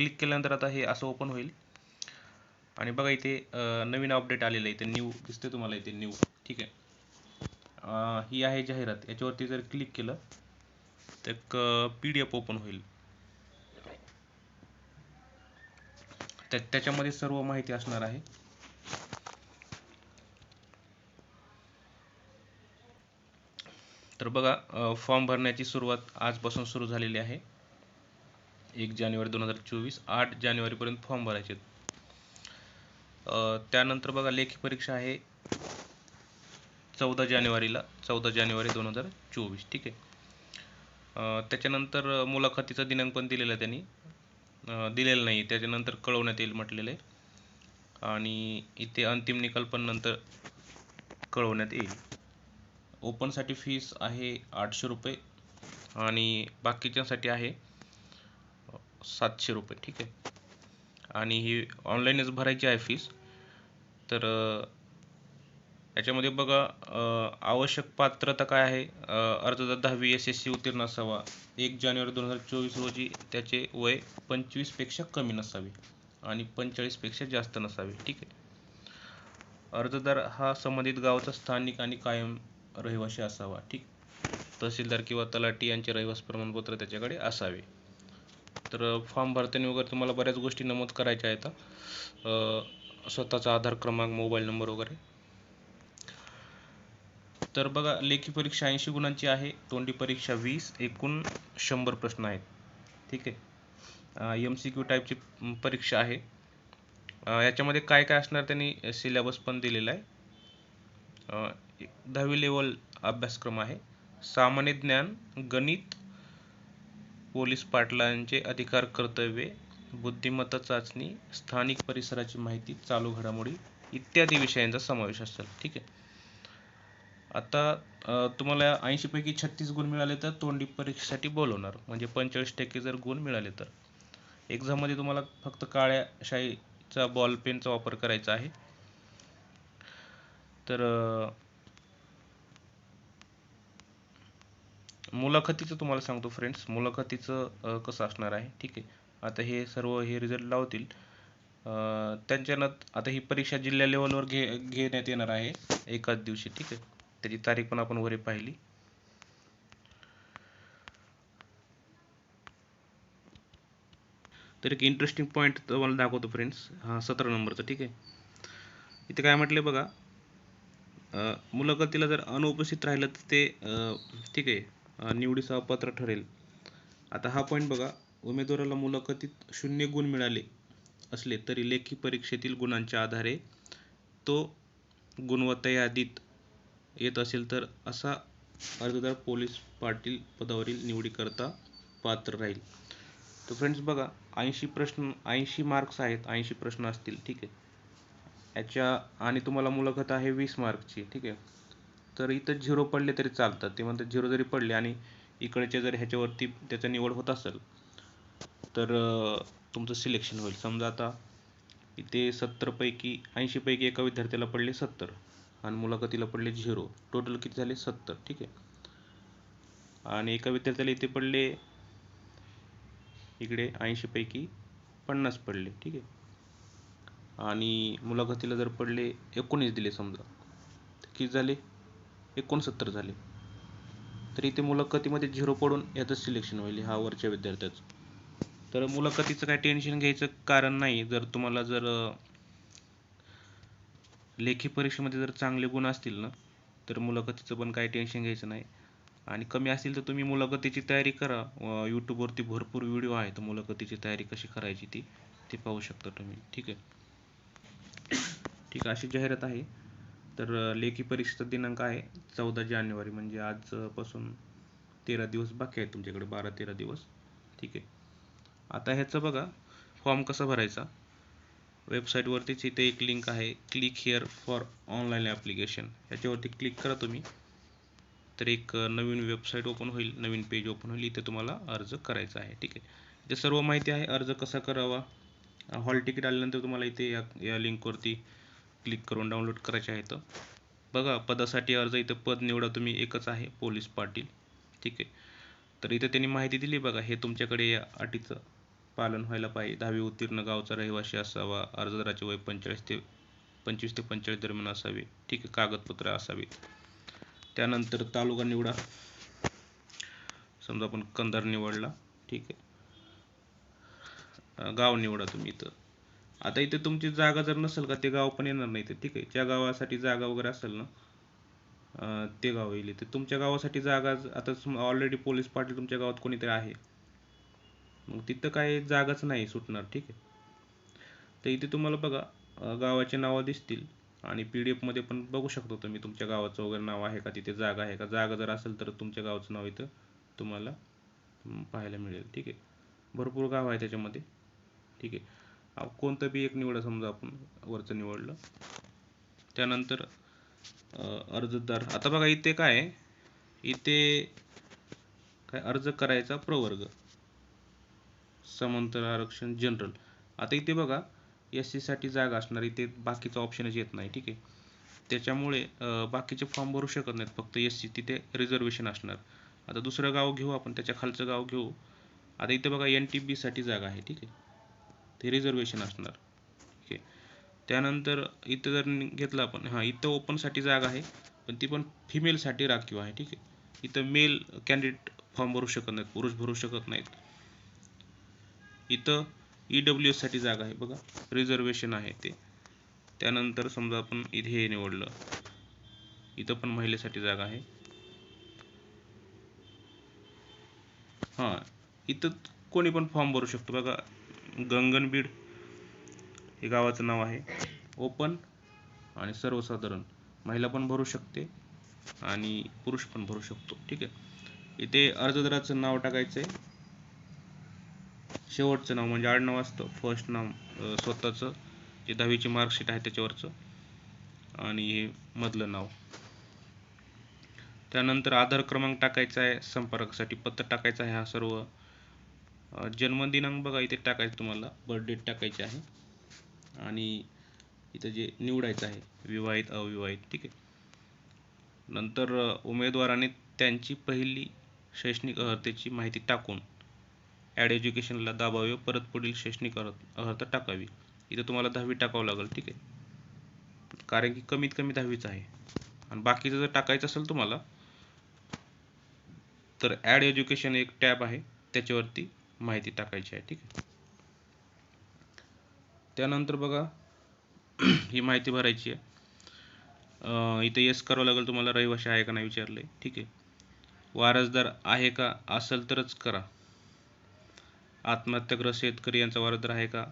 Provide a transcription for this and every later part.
Click केल्यानंतर आता हे असं ओपन होईल. आणि बघा इथे नवीन अपडेट आलेलं आहे इथे न्यू दिसते तुम्हाला इथे न्यू ठीक आहे. ही आहे जाहिरात. याच्यावरती जर क्लिक केलं तर एक पी डी एफ ओपन होईल. तर त्याच्यामध्ये सर्व माहिती असणार आहे. तर बघा फॉर्म भरण्याची सुरुवात आजपासून सुरू झालेली आहे. एक जानेवारी दोन हजार चोवीस आठ जानेवारीपर्यंत फॉर्म भरायचे त्यानंतर बघा लेखी परीक्षा आहे चौदा जानेवारीला चौदा जानेवारी दोन हजार चोवीस ठीक आहे. त्याच्यानंतर मुलाखतीचा दिनांक पण दिलेला आहे त्यांनी. दिलेलं नाही त्याच्यानंतर कळवण्यात येईल म्हटलेलं आहे. आणि इथे अंतिम निकाल पण नंतर कळवण्यात येईल. ओपनसाठी फीस आहे आठशे रुपये आणि बाकीच्यांसाठी आहे सातशे रुपये ठीक आहे. आणि ही ऑनलाईनच भरायची आहे फीस तर याच्यामध्ये बघा आवश्यक पात्रता काय आहे? अर्जदार दहावी एस एस सी उत्तीर्ण असावा. एक जानेवारी दोन हजार चोवीस रोजी त्याचे वय पंचवीसपेक्षा कमी नसावे आणि पंचेचाळीसपेक्षा जास्त नसावे ठीक आहे. अर्जदार हा संबंधित गावाचा स्थानिक आणि कायम रहिवासी असावा ठीक. तहसीलदार किंवा तलाठी यांचे रहिवास प्रमाणपत्र त्याच्याकडे असावे. तर फॉर्म भरताना वगैरे तुम्हाला बऱ्याच गोष्टी नमूद करायच्या आहेत. स्वतःचा आधार क्रमांक मोबाईल नंबर वगैरे. तर बघा लेखी परीक्षा ऐंशी गुणांची आहे तोंडी परीक्षा वीस एकूण शंभर प्रश्न आहेत. ठीक आहे? एम सी क्यू टाईपची परीक्षा आहे. याच्यामध्ये काय काय असणार त्यांनी सिलेबस पण दिलेला आहे. दहावी लेवल अभ्यासक्रम आहे. सामान्य ज्ञान गणित पोलीस पाटलांचे अधिकार कर्तव्ये बुद्धिमत्ता चाचणी स्थानिक परिसराची माहिती चालू घडामोडी इत्यादी विषयांचा समावेश असेल. ठीक आहे? आता तुम्हाला ऐंशीपैकी छत्तीस गुण मिळाले तर तोंडी परीक्षेसाठी बोलवणार. म्हणजे पंचेचाळीस टक्के जर गुण मिळाले तर. एक्झाममध्ये तुम्हाला फक्त काळ्या शाईचा बॉल पेनचा वापर करायचा आहे. तर मुलाखतीचं तुम्हाला सांगतो फ्रेंड्स मुलाखतीचं कसं असणार आहे? ठीक आहे. आता हे सर्व हे रिझल्ट लावतील. त्यांच्यानं आता ही परीक्षा जिल्हा लेवलवर घे घेण्यात येणार आहे एकाच दिवशी. ठीक आहे. त्याची तारीख पण आपण वरे पाहिली. तर एक इंटरेस्टिंग पॉईंट तुम्हाला दाखवतो फ्रेंड्स हा सतरा नंबरचा. ठीक आहे. इथे काय म्हटले बघा. मुलाखतीला जर अनुपस्थित राहिलं तर ते ठीक आहे. निवडीचा पात्र ठरेल. आता हा पॉईंट बघा उमेदवाराला मुलाखतीत शून्य गुण मिळाले असले तरी लेखी परीक्षेतील गुणांच्या आधारे तो गुणवत्ता यादीत येत असेल तर असा अर्जदार पोलीस पाटील पदावरील निवडीकरता पात्र राहील. तर फ्रेंड्स बघा ऐंशी प्रश्न ऐंशी मार्क्स आहेत ऐंशी प्रश्न असतील ठीक आहे. याच्या आणि तुम्हाला मुलाखत आहे वीस मार्कची ठीक आहे. तर इथं झिरो पडले तरी चालतात. ते म्हणतात झिरो जरी पडले आणि इकडच्या जर ह्याच्यावरती त्याचा निवड होत असेल तर तुमचं सिलेक्शन होईल. समजा आता इथे सत्तरपैकी ऐंशीपैकी एका विद्यार्थ्याला पडले सत्तर आणि मुलाखतीला पडले झिरो. टोटल किती झाले? सत्तर. ठीक आहे. आणि एका विद्यार्थ्याला इथे पडले इकडे ऐंशीपैकी पन्नास पडले. ठीक आहे. आणि मुलाखतीला जर पडले एकोणीस दिले समजा किती झाले? एकोणसत्तर झाले. तर इथे मुलाखतीमध्ये झिरो पडून याचं सिलेक्शन होईल हा वरच्या विद्यार्थ्याचं. तर मुलाखतीचं काय टेन्शन घ्यायचं कारण नाही. जर तुम्हाला जर लेखी परीक्षेमध्ये जर चांगले गुण असतील ना तर मुलाखतीचं पण काही टेन्शन घ्यायचं नाही. आणि कमी असतील तर तुम्ही मुलाखतीची तयारी करा. यूट्यूबवरती भरपूर व्हिडिओ आहेत. मुलाखतीची तयारी कशी करायची ती ते पाहू शकता तुम्ही. ठीक आहे? ठीक आहे अशी जाहिरात आहे. तर लेखी परीक्षेचा दिनांक आहे चौदा जानेवारी म्हणजे आजपासून तेरा दिवस बाकी आहेत तुमच्याकडे बारा तेरा दिवस. ठीक आहे. आता ह्याचं बघा फॉर्म कसा भरायचा? वेबसाईटवरतीच इथे एक लिंक आहे click here for online application. याच्यावरती क्लिक करा तुम्ही. तर एक नवीन वेबसाईट ओपन होईल नवीन पेज ओपन होईल इथे तुम्हाला अर्ज करायचा आहे. ठीक आहे. इथे सर्व माहिती आहे अर्ज कसा करावा? हॉल तिकीट आल्यानंतर तुम्हाला इथे या या लिंकवरती क्लिक करून डाउनलोड करायचे आहेत बघा पदासाठी अर्ज इथं पद निवडा तुम्ही एकच आहे पोलीस पाटील. ठीक आहे? तर इथं त्यांनी माहिती दिली बघा हे तुमच्याकडे या अटीचं पालन व्हायला पाहिजे. दहावी उत्तीर्ण गावचा रहिवासी असावा अर्जदाराचे वय पंचेचाळीस ते पंचवीस ते पंचेचाळीस दरम्यान असावे. ठीक आहे? कागदपत्र असावीत त्यानंतर तालुका निवडा. समजा आपण कंधार निवडला. ठीक आहे? गाव निवडा तुम्ही इथं. आता इथे तुमची जागा जर नसेल का ते गाव पण येणार नाही ते ठीक आहे ज्या गावासाठी जागा वगैरे असेल ना ते गाव येईल इथे. तुमच्या गावासाठी जागा आता ऑलरेडी पोलीस पाटील तुमच्या गावात कोणीतरी आहे. मग तिथं काय जागाच नाही सुटणार ठीक आहे. तर इथे तुम्हाला बघा गावाचे गावाची नावं दिसतील आणि पी डी एफमध्ये पण बघू शकतो तुम्ही तुमच्या गावाचं वगैरे नाव आहे का तिथे जागा आहे का. जागा जर असेल तर तुमच्या गावाचं नाव इथं तुम्हाला पाहायला मिळेल. ठीक आहे. भरपूर गाव आहे त्याच्यामध्ये. ठीक आहे. कोणतं बी एक निवडा समजा आपण वरचं निवडलं त्यानंतर अर्जदार. आता बघा इथे काय इथे काय अर्ज करायचा प्रवर्ग. समांतर आरक्षण जनरल आता इथे बघा एससाठी जागा असणार इथे बाकीचा ऑप्शनच येत नाही ठीक आहे? त्याच्यामुळे बाकीचे फॉर्म भरू शकत नाहीत फक्त एस सी तिथे रिझर्वेशन असणार. आता दुसरं गाव घेऊ आपण त्याच्या खालचं गाव घेऊ. आता इथे बघा एन टी बीसाठी जागा आहे ठीक आहे? ते रिझर्वेशन असणार. ठीक आहे त्यानंतर इथं जर घेतलं आपण हां इथं ओपनसाठी जागा आहे पण ती पण फिमेलसाठी राखीव आहे ठीक आहे. इथं मेल कॅन्डिडेट फॉर्म भरू शकत नाहीत पुरुष भरू शकत नाहीत. इथं ई डब्ल्यू एससाठी जागा आहे बघा रिझर्वेशन आहे ते. त्यानंतर समजा आपण इथे हे निवडलं इथं पण महिलेसाठी जागा आहे. हां इथं कोणी पण फॉर्म भरू शकतो. बघा गंगनबीड हे गावाचं नाव आहे. ओपन आणि सर्वसाधारण महिला पण भरू शकते आणि पुरुष पण भरू शकतो. ठीक आहे? इथे अर्जदाराचं नाव टाकायचं आहे शेवटचं नाव म्हणजे आडनाव असतं. फर्स्ट नाव स्वतःचं. जे दहावीची मार्कशीट आहे त्याच्यावरचं. आणि हे मधलं नाव. त्यानंतर आधार क्रमांक टाकायचा आहे. संपर्कासाठी पत्ता टाकायचा आहे हा सर्व. जन्मदिनांक बघा इथे टाकायचं तुम्हाला. बर्थडेट टाकायची आहे. आणि इथं जे निवडायचं आहे विवाहित अविवाहित ठीक आहे. नंतर उमेदवाराने त्यांची पहिली शैक्षणिक अर्हतेची माहिती टाकून ॲड एज्युकेशनला दाबावे परत पुढील शैक्षणिक अर्ह अर्हता टाकावी. इथं तुम्हाला दहावी टाकावं लागेल ठीक आहे. कारण की कमीत कमी दहावीच आहे. आणि बाकीचं जर टाकायचं असेल तुम्हाला तर ॲड एज्युकेशन एक टॅब आहे. त्याच्यावरती माहिती टाकायची आहे ठीक आहे? त्यानंतर बघा ही माहिती भरायची आहे. इथे येस करावं लागेल तुम्हाला रहिवाशी आहे का नाही विचारले ठीक आहे? वारसदार आहे का असेल तरच करा. आत्महत्याग्रस्त शेतकरी यांचा वारसदार आहे का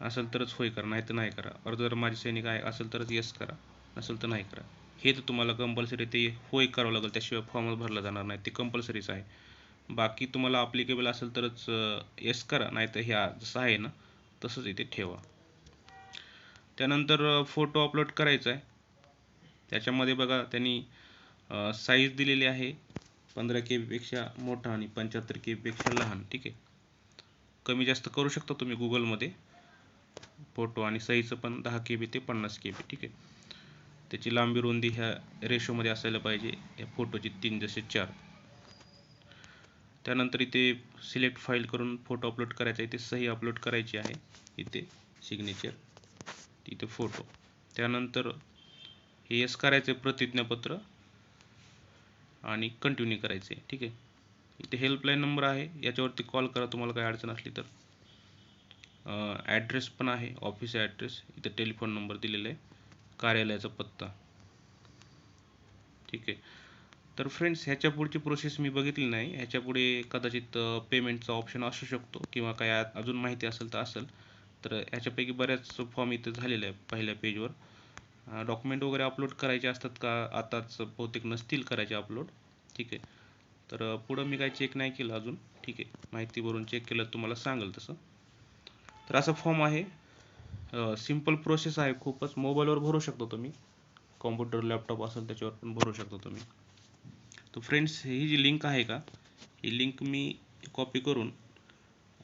असेल तरच होय करा नाही तर नाही करा. अर्जदार माझे सैनिक आहे असेल तरच येस करा नसेल तर नाही करा. हे तर तुम्हाला कंपल्सरी ते होय करावं लागेल त्याशिवाय फॉर्मच भरला जाणार नाही. ते कंपल्सरीच आहे. बाकी तुम्हाला अप्लिकेबल असेल तरच येस करा नाहीतर ह्या जसं आहे ना तसंच इथे ठेवा. त्यानंतर फोटो अपलोड करायचा आहे त्याच्यामध्ये बघा त्यांनी साईज दिलेली आहे. पंधरा के बीपेक्षा मोठा आणि पंच्याहत्तर के बीपेक्षा लहान ठीक आहे? कमी जास्त करू शकता तुम्ही गुगलमध्ये फोटो आणि साईजचं पण दहा के बी ते पन्नास के बी ठीक आहे? त्याची लांबी रुंदी ह्या रेशोमध्ये असायला पाहिजे. या फोटोची तीन जसे चार. त्यानंतर इथे सिलेक्ट फाईल करून फोटो अपलोड करायचा इथे सही अपलोड करायची आहे. इथे सिग्नेचर इथे फोटो त्यानंतर हे एस करायचे प्रतिज्ञापत्र आणि कंटिन्यू करायचे ठीक आहे? इथे हेल्पलाईन नंबर आहे. याच्यावरती कॉल करा. तुम्हाला काही अडचण असली तर. ॲड्रेस पण आहे. ऑफिस ॲड्रेस इथे टेलिफोन नंबर दिलेला आहे. कार्यालयाचा पत्ता. ठीक आहे? तर फ्रेंड्स ह्याच्या पुढची प्रोसेस मी बघितली नाही. ह्याच्या पुढे कदाचित पेमेंटचा ऑप्शन असू शकतो किंवा काय अजून माहिती असेल तर असेल. तर ह्याच्यापैकी बऱ्याच फॉर्म इथं झालेले आहे पहिल्या पेजवर डॉक्युमेंट वगैरे अपलोड करायचे असतात का? आताच बहुतेक नसतील करायचे अपलोड ठीक आहे. तर पुढं मी काय चेक नाही केलं अजून. ठीक आहे. माहिती भरून चेक केलं तुम्हाला सांगेल तसं. तर असा फॉर्म आहे. सिंपल प्रोसेस आहे खूपच. मोबाईलवर भरू शकतो तुम्ही. कॉम्प्युटर लॅपटॉप असेल त्याच्यावर पण भरू शकतो तुम्ही. तर फ्रेंड्स ही जी लिंक आहे का ही लिंक मी कॉपी करून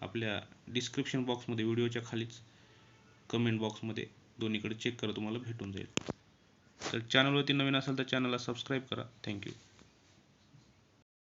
आपल्या डिस्क्रिप्शन बॉक्समध्ये व्हिडिओच्या खालीच कमेंट बॉक्समध्ये दोन्हीकडे चेक करा तुम्हाला भेटून जाईल. तर चॅनलवरती नवीन असेल तर चॅनलला सबस्क्राईब करा. थँक्यू